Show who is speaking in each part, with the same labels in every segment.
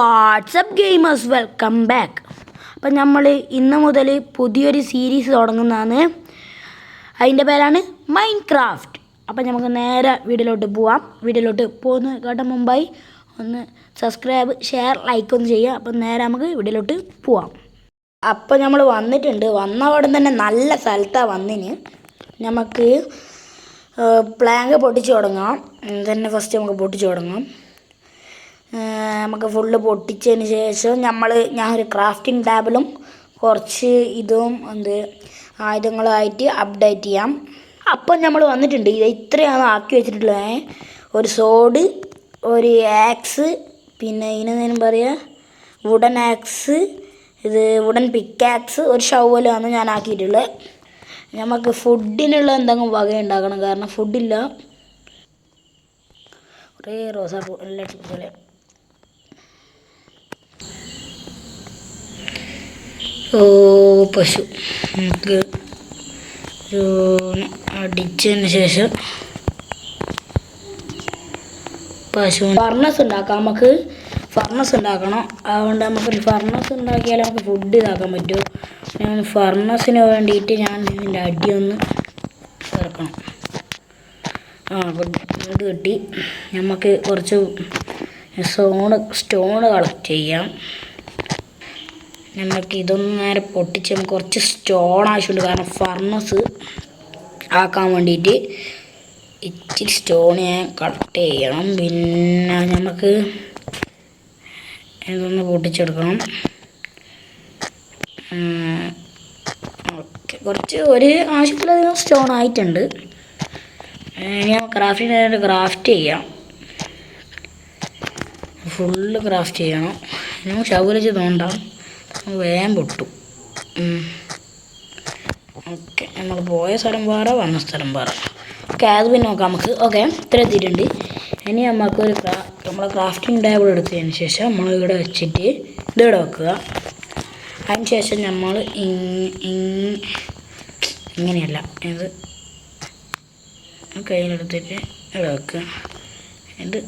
Speaker 1: WhatsApp gamers welcome back. അപ്പം നമ്മൾ ഇന്ന് മുതൽ പുതിയൊരു സീരീസ് തുടങ്ങുന്നതാണ്. അതിന്റെ പേരാണ് മൈൻഡ് ക്രാഫ്റ്റ് അപ്പം നമുക്ക് നേരെ വീഡിയോയിലോട്ട് പോവാം. വീഡിയോയിലോട്ട് പോകുന്ന കേട്ട മുമ്പായി ഒന്ന് സബ്സ്ക്രൈബ് ഷെയർ ലൈക്ക് ഒന്ന് ചെയ്യുക. അപ്പം നേരെ നമുക്ക് വീഡിയോയിലോട്ട് പോവാം. അപ്പം നമ്മൾ വന്നിട്ടുണ്ട്. വന്ന ഉടൻ തന്നെ നല്ല സ്ഥലത്താണ് വന്നിന്. നമുക്ക് പ്ലാങ്ക് പൊട്ടിച്ച് തുടങ്ങാം. തന്നെ ഫസ്റ്റ് നമുക്ക് പൊട്ടിച്ച് തുടങ്ങാം. നമുക്ക് ഫുള്ള് പൊട്ടിച്ചതിന് ശേഷം നമ്മൾ ഞാൻ ഒരു ക്രാഫ്റ്റിംഗ് ടാബിലും കുറച്ച് ഇതും എന്ത് ആയുധങ്ങളായിട്ട് അപ്ഡേറ്റ് ചെയ്യാം. അപ്പം നമ്മൾ വന്നിട്ടുണ്ട്. ഇത് ഇത്രയാണ് ആക്കി വെച്ചിട്ടുള്ളത് ഒരു സോഡ് ഒരു ആക്സ് പിന്നെ ഇതിനെന്തേലും പറയുക വുഡൻ ആക്സ് ഇത് വുഡൻ പിക്കാക്സ് ഒരു ഷവലാണ് ഞാൻ ആക്കിയിട്ടുള്ളത് നമുക്ക് ഫുഡിനുള്ള എന്തെങ്കിലും വക ഉണ്ടാക്കണം. കാരണം ഫുഡില്ല കുറേ റോസാപ്പൂ എല്ലാം പോലെ പശു. നമുക്ക് അടിച്ചതിന് ശേഷം പശു ഫർണസ് ഉണ്ടാക്കാം. നമുക്ക് ഫർണസ് ഉണ്ടാക്കണം. അതുകൊണ്ട് നമുക്കൊരു ഫർണസ് ഉണ്ടാക്കിയാൽ നമുക്ക് ഫുഡ് ഇതാക്കാൻ പറ്റും. ഞാൻ ഫർണസിന് വേണ്ടിയിട്ട് ഞാൻ ഇതിന്റെ അടിയൊന്ന് ഇറക്കണം ആ ഫുഡ് കിട്ടി. നമുക്ക് കുറച്ച് സോണ് സ്റ്റോണ് കളക്ട് ചെയ്യാം. നമുക്ക് ഇതൊന്നും നേരെ പൊട്ടിച്ച് നമുക്ക് കുറച്ച് സ്റ്റോൺ ആവശ്യമുണ്ട്. കാരണം ഫർണസ് ആക്കാൻ വേണ്ടിയിട്ട് ഇച്ചിരി സ്റ്റോൺ ഞാൻ കട്ട് ചെയ്യണം. പിന്നെ നമുക്ക് ഇതൊന്ന് പൊട്ടിച്ചെടുക്കണം. ഓക്കെ. കുറച്ച് ഒരു ആവശ്യത്തിലധികം സ്റ്റോൺ ആയിട്ടുണ്ട്. ഇനി നമുക്ക് ക്രാഫ്റ്റിനായിട്ട് ക്രാഫ്റ്റ് ചെയ്യാം. ഫുള്ള് ക്രാഫ്റ്റ് ചെയ്യണം. നമുക്ക് ശൗകര്യം തോണ്ടാം. വേഗം പൊട്ടും. ഓക്കെ നമ്മൾ പോയ സ്ഥലം വേറെ വന്ന സ്ഥലം വേറെ ഓക്കെ അത് പിന്നെ നോക്കാം നമുക്ക്. ഓക്കെ ഇത്ര എത്തിയിട്ടുണ്ട്. ഇനി നമുക്ക് ഒരു ക്രാ നമ്മൾ ക്രാഫ്റ്റിംഗ് ടേബിൾ എടുത്തതിന് ശേഷം നമ്മൾ ഇവിടെ വെച്ചിട്ട് ഇത് ഇവിടെ വെക്കുക. അതിന് ശേഷം നമ്മൾ ഇങ്ങനെയല്ല ഇത് കയ്യിലെടുത്തിട്ട് ഇവിടെ വെക്കുക. ഇത്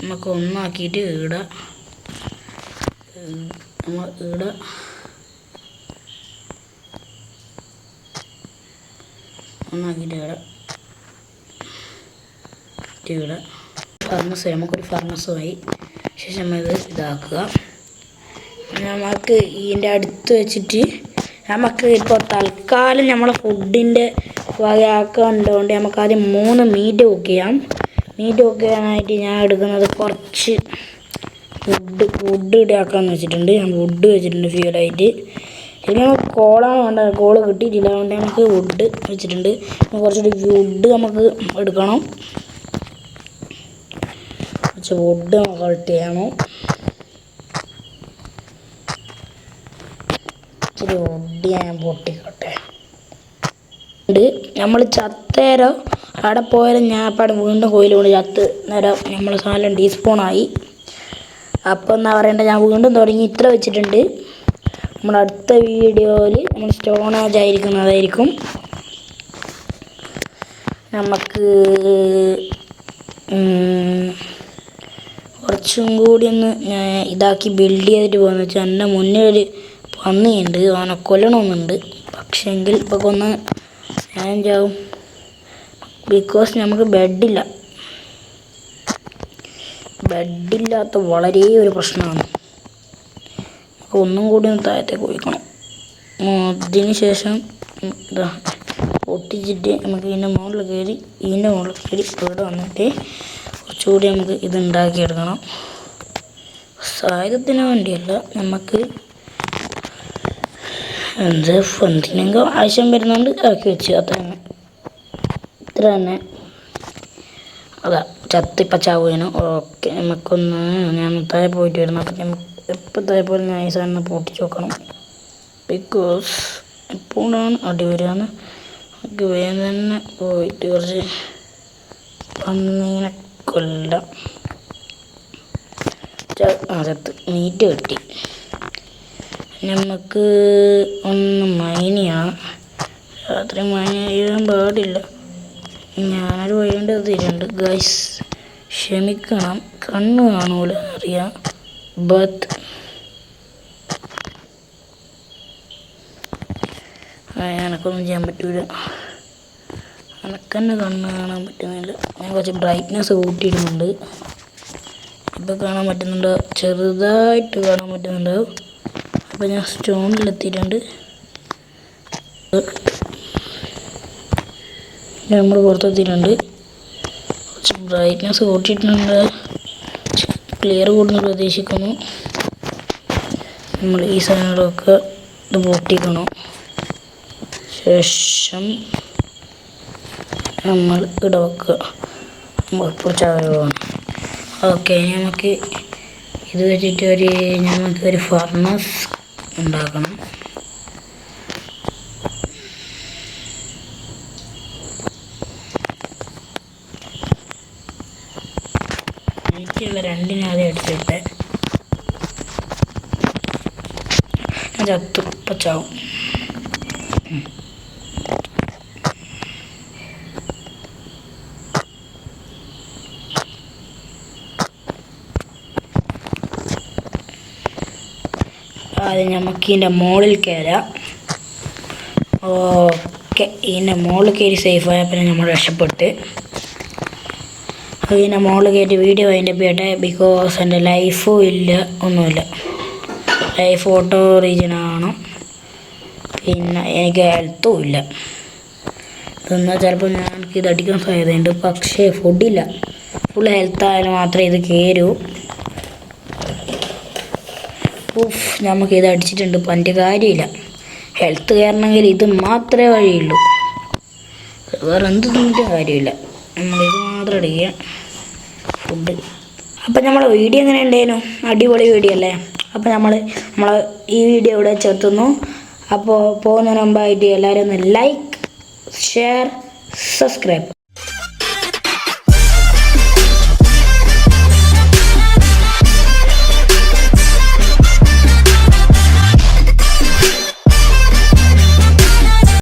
Speaker 1: നമുക്ക് ഒന്നാക്കിയിട്ട് ഇടുക നമ്മൾ ഇവിടെ ഒന്നാക്കിയിട്ട് ഇവിടെ ഇവിടെ ഫർണസ് നമുക്കൊരു ഫർണസുമായി ശേഷം നമ്മൾ ഇത് ഇതാക്കുക നമുക്ക് ഇതിന്റെ അടുത്ത് വെച്ചിട്ട് നമുക്ക് ഇപ്പോൾ തൽക്കാലം നമ്മളെ ഫുഡിന്റെ വകയാക്കേണ്ടതുകൊണ്ട് നമുക്ക് ആദ്യം മൂന്ന് മീറ്റ് കുക്ക് ചെയ്യാം. മീറ്റ് കുക്ക് ചെയ്യാനായിട്ട് ഞാൻ എടുക്കുന്നത് കുറച്ച് വുഡ് വുഡ് ഇടാക്കാന്ന് വെച്ചിട്ടുണ്ട്. ഞാൻ വുഡ് വെച്ചിട്ടുണ്ട് ഫ്യൂലായിട്ട് പിന്നെ നമുക്ക് കോളാണ് വേണ്ട കോൾ കിട്ടിയിട്ടില്ല അതുകൊണ്ട് നമുക്ക് വുഡ് വെച്ചിട്ടുണ്ട്. കുറച്ചുകൂടി വുഡ് നമുക്ക് എടുക്കണം. കുറച്ച് വുഡ് നമുക്ക് കളക്ട് ചെയ്യണം. ഇച്ചിരി വുഡ് ഞാൻ പൊട്ടിക്കോട്ടെ. നമ്മൾ ചത്തേരോ അവിടെ പോയാലും ഞാൻ അപ്പം വീണ്ടും കോയിൽ കൊണ്ട് ചത്ത് നേരം നമ്മൾ സാധനം ടീസ്പൂണായി അപ്പോൾ എന്നാ പറയണ്ട ഞാൻ വീണ്ടും തുടങ്ങി. ഇത്ര വെച്ചിട്ടുണ്ട്. നമ്മൾ അടുത്ത വീഡിയോയിൽ നമ്മൾ സ്റ്റോണേജ് ആയിരിക്കുന്നതായിരിക്കും. നമുക്ക് കുറച്ചും കൂടി ഒന്ന് ഇതാക്കി ബിൽഡ് ചെയ്തിട്ട് പോകുന്ന വെച്ചാൽ എന്റെ മുന്നേ ഒരു പന്നിയുണ്ട്. അവനെ കൊല്ലണമെന്നുണ്ട് പക്ഷേങ്കിൽ ഇപ്പോൾ കൊന്ന് ഞാൻ ചാവും ബിക്കോസ് നമുക്ക് ബെഡില്ല ബെഡില്ലാത്ത വളരെ ഒരു പ്രശ്നമാണ്. ഒന്നും കൂടി ഒന്ന് താഴത്തേക്ക് ഒഴിക്കണം. അതിന് ശേഷം ഇതാ ഒട്ടിച്ചിട്ട് നമുക്ക് ഇതിന്റെ മുകളിൽ കയറി ഇതിന്റെ മുകളിൽ കയറി ഇവിടെ വന്നിട്ട് കുറച്ചുകൂടി നമുക്ക് ഇത് ഉണ്ടാക്കിയെടുക്കണം സായുധത്തിന് വേണ്ടിയല്ല നമുക്ക് എന്ത് എന്തിനെങ്കിലും ആവശ്യം വരുന്നുണ്ട് ആക്കി വെച്ച്. അത്ര തന്നെ. ഇത്ര തന്നെ. അതാ ചത്തിപ്പ ചാവുകയാണ് ഓക്കെ നമുക്കൊന്ന് ഞാൻ താഴെ പോയിട്ട് വരുന്നു അപ്പം നമുക്ക് എപ്പോൾ താഴെ പോലെ നൈസാണെന്ന് പൊട്ടിച്ച് നോക്കണം ബിക്കോസ് എപ്പോഴാണ് അടി വരികയെന്ന് നമുക്ക് വേഗം തന്നെ പോയിട്ട് കുറച്ച് പന്നീനെ കൊല്ലാം. ചത്ത്. മീറ്റ് കിട്ടി. നമുക്ക് ഒന്ന് മൈനിയാണ് രാത്രി മൈന ചെയ്യാൻ പാടില്ല. ഞാനൊരു വഴിയുണ്ട് ഇരുണ്ട് ഗൈസ് ക്ഷമിക്കണം. കണ്ണ് കാണൂല അറിയാം ബത്ത് എനക്കൊന്നും ചെയ്യാൻ പറ്റൂല. എനക്കെന്നെ കണ്ണ് കാണാൻ പറ്റുന്നില്ല. ഞാൻ കുറച്ച് ബ്രൈറ്റ്നെസ് കൂട്ടിയിടുന്നുണ്ട്. ഇപ്പം കാണാൻ പറ്റുന്നുണ്ടോ? ചെറുതായിട്ട് കാണാൻ പറ്റുന്നുണ്ടോ? അപ്പം ഞാൻ സ്റ്റോണിലെത്തിയിട്ടുണ്ട് നമ്മൾ പുറത്തെത്തിയിട്ടുണ്ട്. കുറച്ച് ബ്രൈറ്റ്നെസ് കൂട്ടിയിട്ടുണ്ട്. ക്ലിയർ കൂടുന്നു പ്രതീക്ഷിക്കുന്നു. നമ്മൾ ഈ സാധനങ്ങളൊക്കെ ഇത് പൊട്ടിക്കണം. ശേഷം നമ്മൾ ഇടവെക്കുക വെക്കുക. ഇപ്പോൾ ചാരമാണ് ഓക്കെ നമുക്ക് ഇത് വെച്ചിട്ട് ഒരു നമുക്ക് ഒരു ഫർണസ് ഉണ്ടാക്കണം. എനിക്കുള്ള രണ്ടിനാദ്യം എടുത്തിട്ട് അത് ചത്തുപ്പച്ചാവും ആദ്യം നമുക്ക് ഇതിന്റെ മുകളിൽ കയറാം ഓക്കെ ഇതിന്റെ മുകളിൽ കയറി സേഫ് ആയ പിന്നെ നമ്മൾ രക്ഷപ്പെട്ട്. ഇതിന്റെ മോൾ കയറ്റി വീഡിയോ അതിന്റെ പേട്ടെ ബിക്കോസ് എന്റെ ലൈഫും ഇല്ല ഒന്നുമില്ല. ലൈഫ് ഓട്ടോ റീജിയനാണ് പിന്നെ എനിക്ക് ഹെൽത്തും ഇല്ല. എന്നാൽ ചിലപ്പോൾ ഞാൻ ഇത് അടിക്കാൻ സാധ്യതയുണ്ട്. പക്ഷേ ഫുഡില്ല ഫുൾ ഹെൽത്ത് ആയാലും മാത്രമേ ഇത് കയറൂ ഉഫ് നമുക്ക് ഇത് അടിച്ചിട്ടുണ്ട്. പന്റെ കാര്യമില്ല. ഹെൽത്ത് കയറണമെങ്കിൽ ഇത് മാത്രമേ വഴിയുള്ളൂ. വേറെ എന്ത് തിന്നിട്ടും കാര്യമില്ല. നമ്മളിത് മാത്രം അടിക്കുക ഫുഡ് അപ്പം നമ്മൾ വീഡിയോ എങ്ങനെ ഉണ്ടായിരുന്നു അടിപൊളി വീഡിയോ അല്ലേ? അപ്പോൾ നമ്മൾ നമ്മൾ ഈ വീഡിയോ ഇവിടെ ചേർത്തുന്നു അപ്പോൾ പോകുന്നതിന് മുമ്പായിട്ട് എല്ലാവരും ഒന്ന് ലൈക്ക് ഷെയർ സബ്സ്ക്രൈബ്